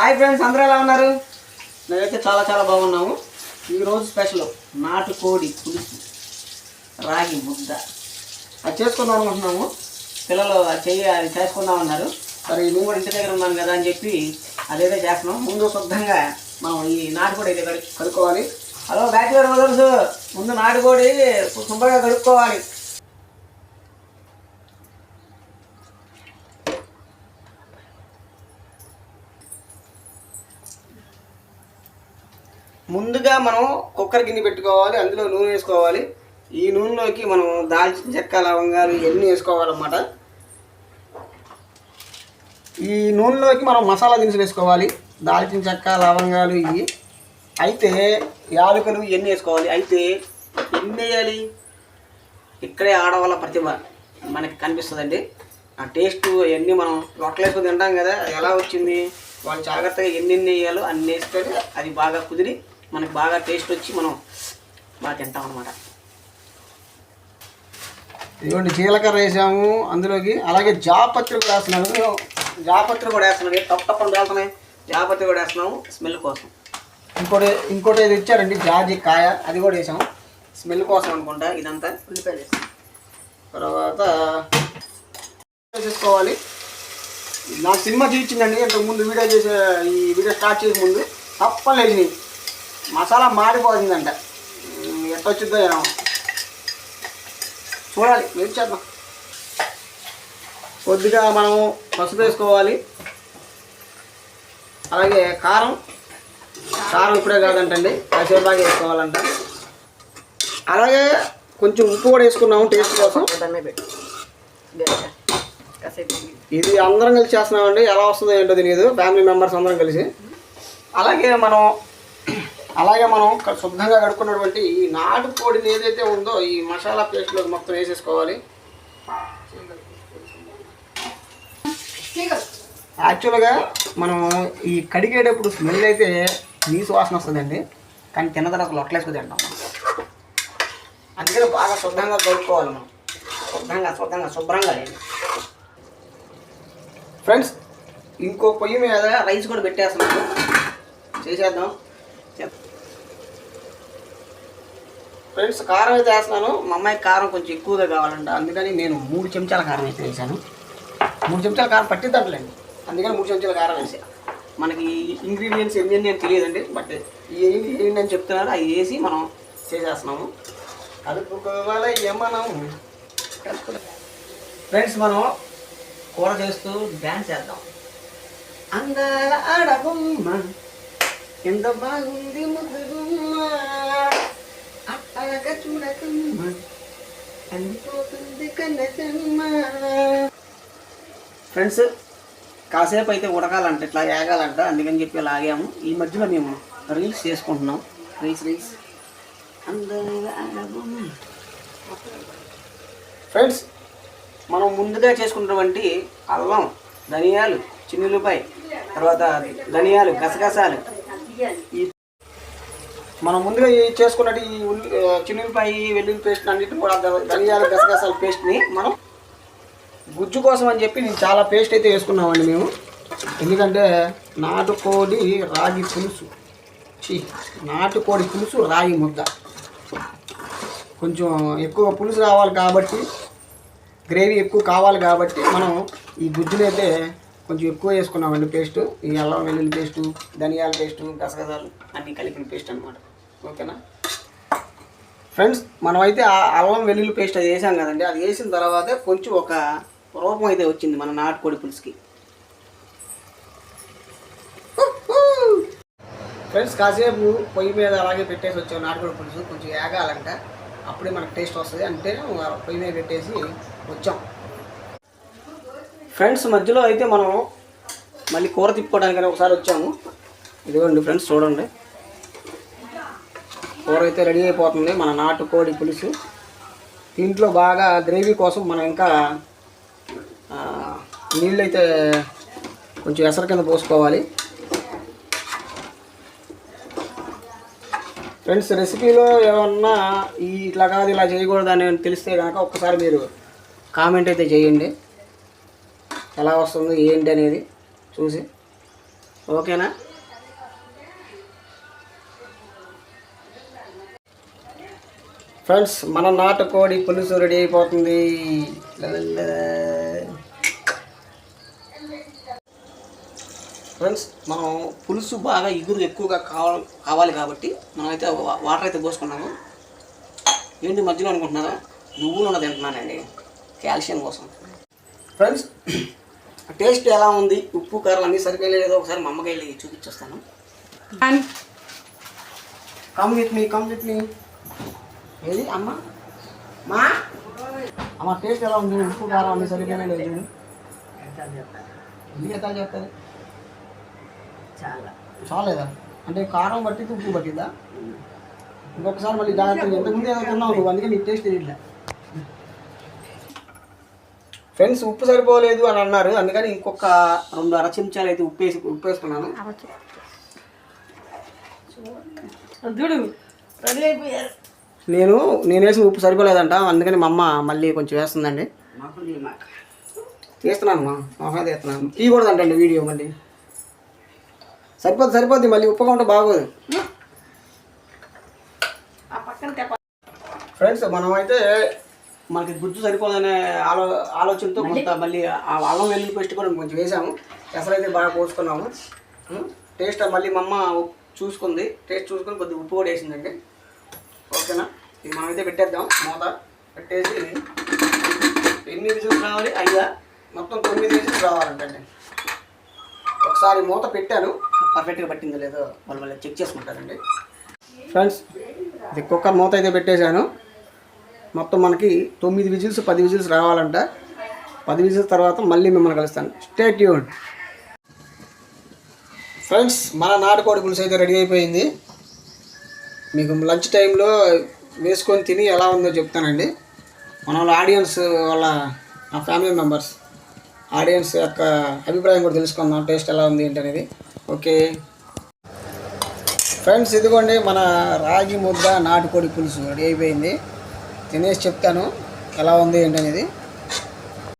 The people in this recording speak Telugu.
హాయ్ ఫ్రెండ్స్ అందరూ ఎలా ఉన్నారు? మేమైతే చాలా చాలా బాగున్నాము. ఈరోజు స్పెషల్ నాటుకోడి పులుసు రాగి ముద్ద. అది చేసుకుందాం అనుకుంటున్నాము. పిల్లలు అది చెయ్యి అది చేసుకుందాం అన్నారు. మరి నువ్వు కూడా ఇంటి దగ్గర ఉన్నాను కదా అని చెప్పి అదైతే చేస్తున్నాం. ముందు శుద్ధంగా మనం ఈ నాటుకోడి అయితే కడుక్కోవాలి. హలో బ్యాచులర్ మదర్స్ ముందు నాటుకోడి శుభ్రంగా కడుక్కోవాలి. ముందుగా మనం కుక్కర్ గిన్నె పెట్టుకోవాలి అందులో నూనె వేసుకోవాలి. ఈ నూనెలోకి మనం దాల్చిన చెక్క లవంగాలు ఇవన్నీ వేసుకోవాలన్నమాట. ఈ నూనెలోకి మనం మసాలా దినుసులు వేసుకోవాలి. దాల్చిన చెక్క లవంగాలు ఇవి. అయితే యాలకులు ఇవన్నీ వేసుకోవాలి. అయితే ఎన్ని వేయాలి? ఇక్కడే ఆడవాళ్ళ ప్రతిభ మనకి కనిపిస్తుందండి. ఆ టేస్ట్ అవన్నీ మనం రొట్టెలేసుకొని తింటాం కదా ఎలా వచ్చింది? వాళ్ళు జాగ్రత్తగా ఎన్ని ఎన్ని వేయాలో అన్ని వేసుకొని అది బాగా కుదిరి మనకి బాగా టేస్ట్ వచ్చి మనం బాగా తింటాం అనమాట ఇదిగోండి జీలకర్ర వేసాము. అందులోకి అలాగే జాపత్రి కూడా వేస్తున్నాను. జాపత్రి కూడా వేస్తున్నాను. టప్ టప్ అని వెళ్తున్నాయి జాపత్రి కూడా వేస్తున్నాము. స్మెల్ కోసం. ఇంకోటి ఇంకోటి ఇది ఇచ్చారండి జాజి కాయ. అది కూడా వేసాము. స్మెల్ కోసం అనుకుంటా. ఇదంతా ఉల్లిపాయలు వేసాం తర్వాత వేసేసుకోవాలి నాకు సినిమా చూపించిందండి. ఇంతకు ముందు వీడియో చేసే ఈ వీడియో స్టార్ట్ చేసే ముందు తప్పలేదు మసాలా మాడిపోతుందంట. ఎట్ట వచ్చిందో ఏమో. చూడాలి వెయిట్ చేద్దాం. కొద్దిగా మనం పసుపు వేసుకోవాలి. అలాగే కారం. కారం ఇప్పుడే కాదంటండి కాసేపు బాగా వేసుకోవాలంట. అలాగే కొంచెం ఉప్పు కూడా వేసుకున్నాము టేస్ట్ కోసం. ఇది అందరం కలిసి చేస్తున్నామండి. ఎలా వస్తుందో ఏంటో తెలియదు. ఫ్యామిలీ మెంబర్స్ అందరం కలిసి. అలాగే మనం అలాగే మనం శుభ్రంగా కడుక్కున్నటువంటి ఈ నాటుకోడిని ఏదైతే ఉందో ఈ మసాలా పేస్ట్లో మొత్తం వేసేసుకోవాలి. యాక్చువల్గా మనం ఈ కడిగేటప్పుడు స్మెల్ అయితే నీ వాసన వస్తుందండి. కానీ తిన్న తర్వాత లొట్టలేసుకు తింటాం అందుకని బాగా శుభ్రంగా కడుక్కోవాలి మనం. శుభ్రంగా శుభ్రంగా శుభ్రంగా ఫ్రెండ్స్ ఇంకో పొయ్యి మీద రైస్ కూడా పెట్టేస్తున్నాను. చేసేద్దాం. ఫ్రెండ్స్ కారం అయితే వేస్తున్నాను. మా అమ్మాయికి కారం కొంచెం ఎక్కువగా కావాలంట. అందుకని నేను మూడు చెంచాల కారం అయితే వేసాను మూడు చెంచాల కారం పట్టిద్దంటలేండి. అందుకని మూడు చెంచాల కారం వేసా. మనకి ఇంగ్రీడియంట్స్ ఎన్ని నేను అని తెలియదండి బట్ ఏంటి అని చెప్తున్నారు అవి వేసి మనం చేసేస్తున్నాము. కలుపుకోవాలి మనం ఫ్రెండ్స్ మనం కూర చేస్తూ డ్యాన్స్ చేద్దాం. అందాల ఆడబొమ్మ ఎంత బాగుంది ముద్దుగుమ్మ చూడకమ్మ ఫ్రెండ్స్ కాసేపు అయితే ఉడకాలంట ఇట్లా ఏగాలంట అందుకని చెప్పి లాగాము ఈ మధ్యలో మేము రీల్స్ చేసుకుంటున్నాం. Reels reels. ఫ్రెండ్స్ మనం ముందుగా చేసుకున్నటువంటి అల్లం ధనియాలు చిన్నులపై తర్వాత ధనియాలు గసగసాలు ఈ మనం ముందుగా చేసుకున్నట్టు ఈ ఉల్లి చిన్నులపై వెల్లుల్లి పేస్ట్ అన్నిటిని కూడా ధనియాల ధనియాలు గసగసాల పేస్ట్ని మనం గుజ్జు కోసం అని చెప్పి నేను చాలా పేస్ట్ అయితే వేసుకున్నామండి మేము. ఎందుకంటే నాటుకోడి రాగి పులుసు. ఛీ నాటుకోడి పులుసు రాగి ముద్ద. కొంచెం ఎక్కువ పులుసు రావాలి కాబట్టి గ్రేవీ ఎక్కువ కావాలి కాబట్టి మనం ఈ గుజ్జునైతే కొంచెం ఎక్కువ వేసుకున్నామండి పేస్ట్. ఈ అల్లం వెల్లుల్లి పేస్టు ధనియాల పేస్టు గసగసాలు అన్నీ కలిపిన పేస్ట్ అనమాట ఓకేనా? ఫ్రెండ్స్ మనమైతే ఆ అల్లం వెల్లుల్లి పేస్ట్ అది వేసాం కదండి. అది వేసిన తర్వాత కొంచెం ఒక రూపం అయితే వచ్చింది మన నాటుకోడి పులుసుకి. ఫ్రెండ్స్ కాసేపు పొయ్యి మీద అలాగే పెట్టేసి వచ్చాం నాటుకోడి పులుసు. కొంచెం ఏగాలంట. అప్పుడే మనకు టేస్ట్ వస్తుంది. అంటే పొయ్యి మీద పెట్టేసి వచ్చాం. ఫ్రెండ్స్ మధ్యలో అయితే మనం మళ్ళీ కూర తిప్పుకోవడానికి ఒకసారి వచ్చాము. ఇదిగోండి ఫ్రెండ్స్ చూడండి. కూర అయితే రెడీ అయిపోతుంది. మన నాటుకోడి పులుసు. దీంట్లో బాగా గ్రేవీ కోసం మనం ఇంకా నీళ్ళు అయితే కొంచెం ఎసరు కింద పోసుకోవాలి. ఫ్రెండ్స్ రెసిపీలో ఏమన్నా ఈ ఇట్లా కాదు ఇలా చేయకూడదు అని తెలిస్తే కనుక ఒక్కసారి మీరు కామెంట్ అయితే చేయండి. ఎలా వస్తుంది ఏంటి అనేది చూసి. ఓకేనా? ఫ్రెండ్స్ మన నాటుకోడి పులుసు రెడీ అయిపోతుంది. ఫ్రెండ్స్ మనం పులుసు బాగా ఇగురు ఎక్కువగా కావాలి కావాలి కాబట్టి మనమైతే వాటర్ అయితే పోసుకున్నాము. ఏంటి మధ్యలో అనుకుంటున్నారా? నువ్వులు ఉన్నది తింటున్నానండి కాల్షియం కోసం. ఫ్రెండ్స్ టేస్ట్ ఎలా ఉంది? ఉప్పు కారం అన్నీ సరిపోయలేదో ఒకసారి మా అమ్మకి వెళ్ళి చూపించొస్తాను. Come with me come with me ఏది? అమ్మ? మా? అమ్మ టేస్ట్ ఎలా ఉంది? ఉప్పు కారం అన్నీ సరిపోయినా లేదు. చూడు ఎన్ని ఎత్తాలు చెప్తారు చాలా. చాలేదా? అంటే కారం పట్టింది ఉప్పు పట్టిందా ఇంకొకసారి మళ్ళీ జాగ్రత్తగా ఎంతకుముందు ఏదో తిన్నావు నువ్వు అందుకే నీకు టేస్ట్ తెలియట్లే. ఫ్రెండ్స్ ఉప్పు సరిపోలేదు అని అన్నారు. అందుకని ఇంకొక రెండు అర చెంచాలు అయితే ఉప్పు వేసి ఉప్పు వేసుకున్నాను. చూడు. రెడీ అయిపోయారు. నేను నేను వేసిన ఉప్పు సరిపోలేదంట అందుకని మా అమ్మ మళ్ళీ కొంచెం వేస్తుందండి. తీస్తున్నాను మా మా తీస్తున్నాను. తీయకూడదంటండి వీడియో మళ్ళీ. సరిపోద్ది సరిపోద్ది మళ్ళీ ఉప్పుగా ఉంటే బాగోదు. ఫ్రెండ్స్ మనం అయితే మనకి గుజ్జు సరిపోదనే ఆలో ఆలోచనతో కొంత మళ్ళీ ఆ అల్లం వెల్లుల్లి పేస్ట్ కూడా కొంచెం వేసాము. ఎసరైతే బాగా పోసుకున్నాము? టేస్ట్ మళ్ళీ మా అమ్మ చూసుకుంది. టేస్ట్ చూసుకొని కొద్దిగా ఉప్పు కూడా వేసిందండి. ఓకేనా? ఇది మనం అయితే పెట్టేద్దాం. మూత పెట్టేసి ఎన్ని విజిల్స్ రావాలి. ఐదా? మొత్తం తొమ్మిది విజిల్స్ రావాలంటండి ఒకసారి మూత పెట్టాను. పర్ఫెక్ట్గా పట్టిందో లేదో వాళ్ళు మళ్ళీ చెక్ చేసుకుంటారండి. ఫ్రెండ్స్ ఇది కుక్కర్ మూత అయితే పెట్టేశాను. మొత్తం మనకి తొమ్మిది విజిల్స్ పది విజిల్స్ రావాలంట. పది విజిల్స్ తర్వాత మళ్ళీ మిమ్మల్ని కలుస్తాను. స్టే ట్యూన్ ఫ్రెండ్స్ మన నాటుకోడి పులుసు అయితే రెడీ అయిపోయింది. మీకు లంచ్ టైంలో వేసుకొని తిని ఎలా ఉందో చెప్తానండి. మన వాళ్ళ ఆడియన్స్ వాళ్ళ నా ఫ్యామిలీ మెంబర్స్ ఆడియన్స్ యొక్క అభిప్రాయం కూడా తెలుసుకుందాం టేస్ట్ ఎలా ఉంది ఏంటి అనేది ఓకే. ఫ్రెండ్స్ ఇదిగోండి మన రాగి ముద్ద నాటుకోడి పులుసు రెడీ అయిపోయింది. తినేసి చెప్తాను ఎలా ఉంది ఏంటనేది.